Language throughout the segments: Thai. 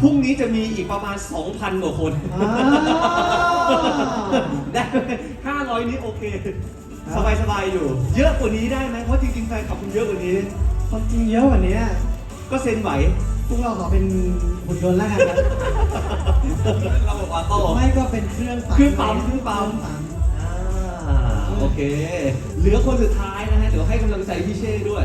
พรุ่งนี้จะมีอีกประมาณ 2,000กว่าคน อ่า ได้ห้าร้อยนี้โอเค สบายสบายๆอยู่ เยอะกว่านี้ได้ไหมเพราะจริงๆแฟนคลับคุณเยอะกว่านี้ ความจริงเยอะกว่านี้ก็เซ็นไหว พวกเราขอเป็นหุ่นยนต์แล้วกันนะเราบอกว่าโต้ ไม่ก็เป็นเครื่องปั๊มเครื่องปั๊มเครื่องปั๊มอ่าโอเค เหลือคนสุดท้ายนะฮะ เดี๋ยวให้กำลังใจพี่เช่ด้วย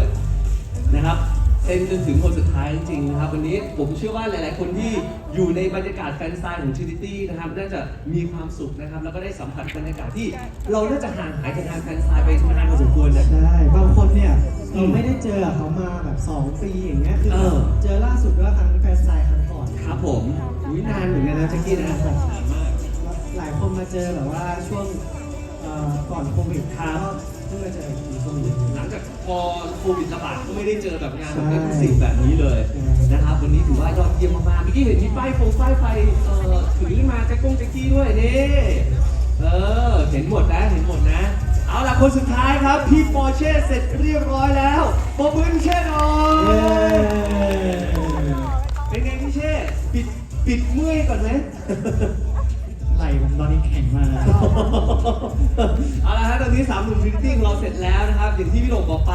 นะครับ เซ็นจนถึงคนสุดท้ายจริงๆนะครับวันนี้ผมเชื่อว่าหลายๆ คนที่อยู่ในบรรยากาศแฟนซายของ Trinity นะครับน่าจะมีความสุขนะครับ แล้วก็ได้สัมผัสบรรยากาศที่ เราน่าจะห่างหายจากงานแฟนซายไปนานพอสมควรนะใช่บางคนเนี่ยอืเรามไม่ได้เจอเขามาแบบ 2 ปีอย่างเงี้ยคือเออเจอล่าสุดก็ครั้งแฟนไซน์ครั้งก่อนครับผมอุ้ยนานเหมือนกันนะแจ็คกี้นะหลายคนมาเจอแบบว่าช่วงเอ่อก่อนโควิดครับก็เพิ่งมาเจออีกทีช่วงนี้ หลังจากพอโควิดระบาดก็ไม่ได้เจอแบบงานใช่แบบเอ็กซ์คลูซีฟแบบนี้เลยใช่ นะครับวันนี้ถือว่ายอดเยี่ยมมากๆเมื่อกี้เห็นมีป้ายฟงป้ายไฟเอ่อถือขึ้นมาแจ็คกงแจ็คกี้ด้วยนี่เออเห็นหมดนะเห็นหมดนะ เอาล่ะคนสุดท้ายครับพี่ปอร์เช่เสร็จเรียบร้อยแล้วปรบมือพี่เช่หน่อเย้ยเป็นไงพี่เช่ปิดปิดเมื่อยก่อนไหมไหลผมตอนนี้แข็งมาก เอาละฮะตอนนี้สามหนุ่มทรินตี้ของเราเสร็จแล้วนะครับ อย่างที่พี่โด่งบอกไป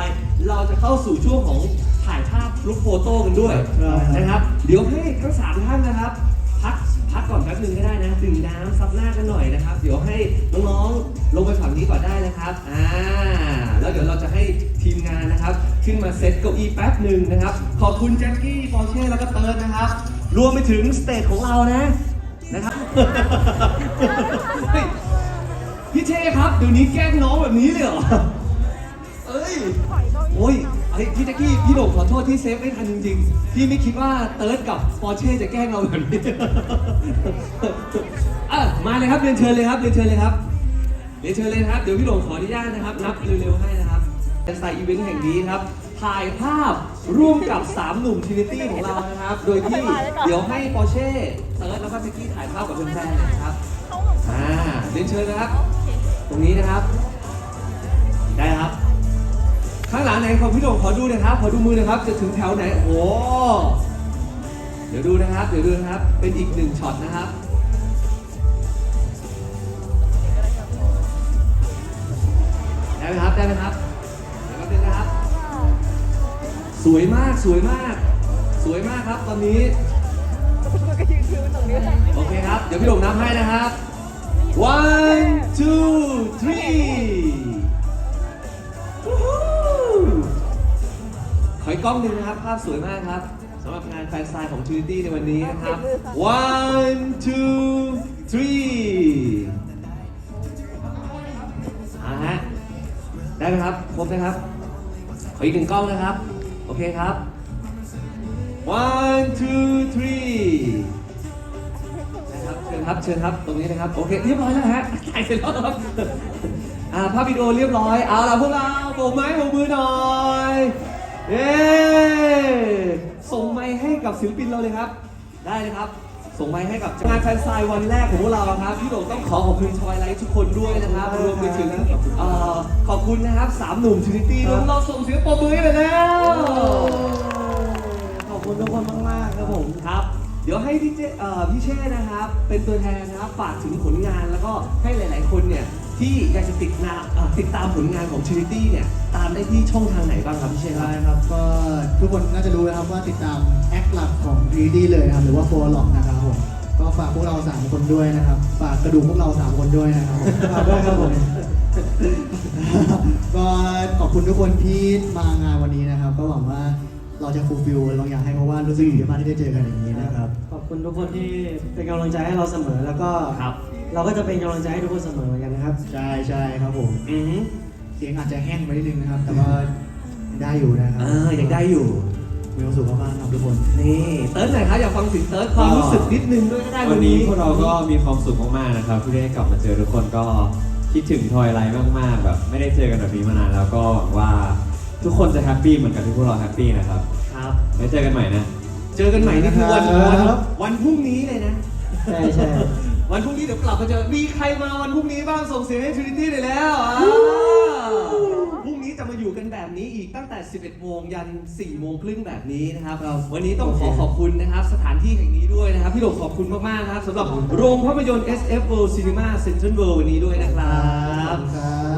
เราจะเข้าสู่ช่วงของถ่ายภาพลุกโฟโต้กันด้วยครับนะครับ เดี๋ยวให้ทั้งสามท่านนะครับ พักพักก่อนแป๊บหนึงก็ได้นะดื่มน้ำซับหน้ากันหน่อยนะครับ เดี๋ยวให้น้องๆ ลงไปฝั่งนี้ก่อนได้นะครับอ่าแล้วเดี๋ยวเราจะให้ทีมงานนะครับ ขึ้นมาเซตเก้าอี้แป๊บหนึ่งนะครับ ขอบคุณแจ็คกี้ปอร์เช่แล้วก็เติร์ดนะครับ รวมไปถึงสเตจของเรานะนะครับเฮ้ย พี่เท่ครับเดี๋ยวนี้แกล้งน้องแบบนี้เลยเหรอ เอ้ย โอ้ยไอ้ยพี่แจ็คกี้พี่โด่งขอโทษที่เซฟไม่ทันจริงๆ พี่ไม่คิดว่าเติร์ดกับปอร์เช่จะแกล้งเราแบบนี้ อะมาเลยครับเรียนเชิญเลยครับเรียนเชิญเลยครับเรียนเชิญเลยนะครับเดี๋ยวพี่โด่งขออนุญาตนะครับนับเร็วๆให้นะครับเป็นสไตล์อีเวนต์แห่งนี้ครับ ถ่ายภาพร่วมกับ3หนุ่มทรินิตี้ของเรานะครับ โดยที่เดี๋ยวให้ปอร์เช่เติร์ดแล้วก็แจ็คกี้ถ่ายภาพกับแฟนๆนะครับอ่าเรียนเชิญนะครับ ตรงนี้นะครับ ได้ครับ ข้างหลังไหนของพี่โด่งขอดูหนะครับ ขอดูมือหนะครับ จะถึงแถวไหน โอ้โหเดี๋ยวดูนะครับ เดี๋ยวดูนะครับ เป็นอีกหนึ่งช็อตนะครับ ได้ไหมครับ ได้ไหมครับ เดี๋ยวแป๊บนึงนะครับ สวยมาก สวยมาก สวยมากครับตอนนี้ โอเคครับ เดี๋ยวพี่โด่งนับให้นะครับ one กกล้องหนึ่งนะครับ ภาพสวยมากครับสำหรับงานแฟนซายของ Trinity ในวันนี้นะครับ one two three อ่าฮะ ได้ไหมครับ ครบนะครับ ขออีกหนึ่งกล้องนะครับ โอเคครับ one two three นะครับ เชิญครับ เชิญครับ ตรงนี้นะครับ โอเค เรียบร้อยแล้วฮะถ่ายเสร็จแล้วครับ อ่า ภาพวิดีโอเรียบร้อย เอาล่ะพวกเราโบกไม้โบกมือหน่อย เย้ส่งไม้ให้กับศิลปินเราเลยครับ ได้เลยครับ ส่งไม้ให้กับงานแฟนไซน์วันแรกของพวกเราครับพี่โด่งต้องขอขอบคุณชอยไลท์ทุกคนด้วยนะครับรวมไปถึงเอ่อขอบคุณนะครับสามหนุ่มทรินิตี้ด้วยเราส่งเสียงปรบมือให้ไปแล้วขอบคุณทุกคนมาก ๆ ครับผมครับ เดี๋ยวให้พี่เจเอ่อพี่เช่นะครับ เป็นตัวแทนนะครับฝากถึงผลงานแล้วก็ให้หลาย ๆ คนเนี่ย ที่อยากจะติดนาเอ่อติดตามผลงานของ Trinity เนี่ยตามได้ที่ช่องทางไหนบ้างครับพี่เช่คใช่รับครับก็ทุกคนน่าจะรู้นะครับว่าติดตามแอคหลักของ 3D เลยนะครับหรือว่า f o r l o g นะครับผมก็ฝากพวกเรา3คนด้วยนะครับฝากกระดูกพวกเรา3คนด้วยนะครับผมฝากด้วยครับผมก็ขอบคุณทุกคนที่มางานวันนี้นะครับ ก็หวังว่าเราจะฟูลฟิลบางอย่างให้เพราะว่ารู้สึกดีมากที่ได้เจอกันอย่างนี้นะครับ ขอบคุณทุกคนที่เป็นกำลังใจให้เราเสมอแล้วก็ครับ เราก็จะเป็นกำลังใจให้ทุกคนเสมอเหมือนกันนะครับ ใช่ใช่ครับผม อือฮึเสียงอาจจะแห้งไปนิดนึงนะครับ แต่ว่าได้อยู่นะครัเออยังได้อยู่ มีความสุขมากๆครับทุกคน นี่เติร์ดหน่อยครับอยากฟังถึงเติร์ดความรู้สึกนิดนึงด้วยก็ได้วันนี้พวกเราก็มีความสุขมากๆนะครับที่ได้กลับมาเจอทุกคนก็คิดถึงทอยไลท์มากๆแบบไม่ได้เจอกันแบบนี้มานานแล้วก็หวังว่าทุกคนจะแฮปปี้เหมือนกับที่พวกเราแฮปปี้นะครับครับ ไว้เจอกันใหม่นะ เจอกันใหม่นี่คือวันครับวันวันพรุ่งนี้เลยนะ ใช่ใช่ วันพรุ่งนี้เดี๋ยวกลับมาเจอ มีใครมาวันพรุ่งนี้บ้างส่งเสียงให้ Trinity เลยแล้วอ่าพรุ่งนี้จะมาอยู่กันแบบนี้อีกตั้งแต่ 11 โมงยัน 4 โมงครึ่งแบบนี้นะครับเราวันนี้ต้องขอขอบคุณนะครับ สถานที่แห่งนี้ด้วยด้วยนะครับ พี่หลงขอบคุณมากๆนะครับสำหรับโรงภาพยนตร์ SF World Cinema Central World วันนี้ด้วยนะครับ ครับ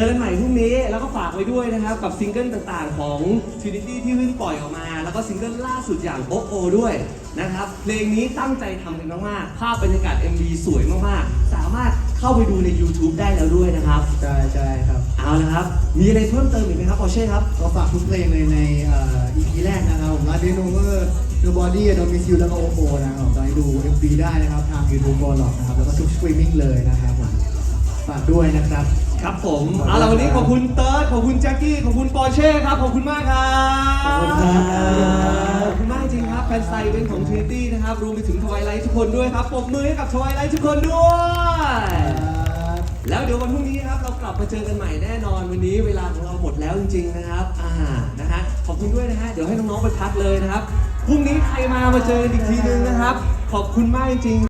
อกันใหม่พรุ่งนี้แล้วก็ฝากไว้ด้วยนะครับ กับซิงเกิลต่างๆของ Trinity ที่เพิ่งปล่อยออกมา แล้วก็ซิงเกิลล่าสุดอย่างโอโอด้วยนะครับ เพลงนี้ตั้งใจทำกันมากๆภาพบรรยากาศ MV สวยมากๆ สามารถเข้าไปดูใน YouTube ได้แล้วด้วยนะครับ ใช่ใช่ครับ เอาละครับ มีอะไรเพิ่มเติมอีกไหมครับปอเช่ครับ ก็ฝากทุกเพลงเลยในเอ่อ EP แรกนะครับผม Last Day Over Nobody Don't Miss You แล้วก็ OO นะครับตอนนี้ดู MV ได้นะครับ ทาง YouTube โ o ล็อกนะครับ แล้วก็ทุกสตรีมมิ่งเลยนะครับผมฝากด้วยนะครับ ครับผมเอาล่ะวันนี้ขอบคุณเติร์ดขอบคุณแจ็คกี้ขอบคุณปอเช่ครับขอบคุณมากครับขอบคุณครับขอบคุณมากจริงครับแฟนไซต์เป็นของ Trinity นะครับรวมไปถึงทวายไลท์ทุกคนด้วยครับปรบมือให้กับทวายไลท์ทุกคนด้วย แล้วเดี๋ยววันพรุ่งนี้ครับเรากลับมาเจอกันใหม่แน่นอนวันนี้เวลาของเราหมดแล้วจริงๆนะครับอ่านะฮะขอบคุณด้วยนะฮะเดี๋ยวให้น้องๆไปพักเลยนะครับพรุ่งนี้ใครมามาเจอกันอีกทีนึงนะครับ ขอบคุณมากจริงๆ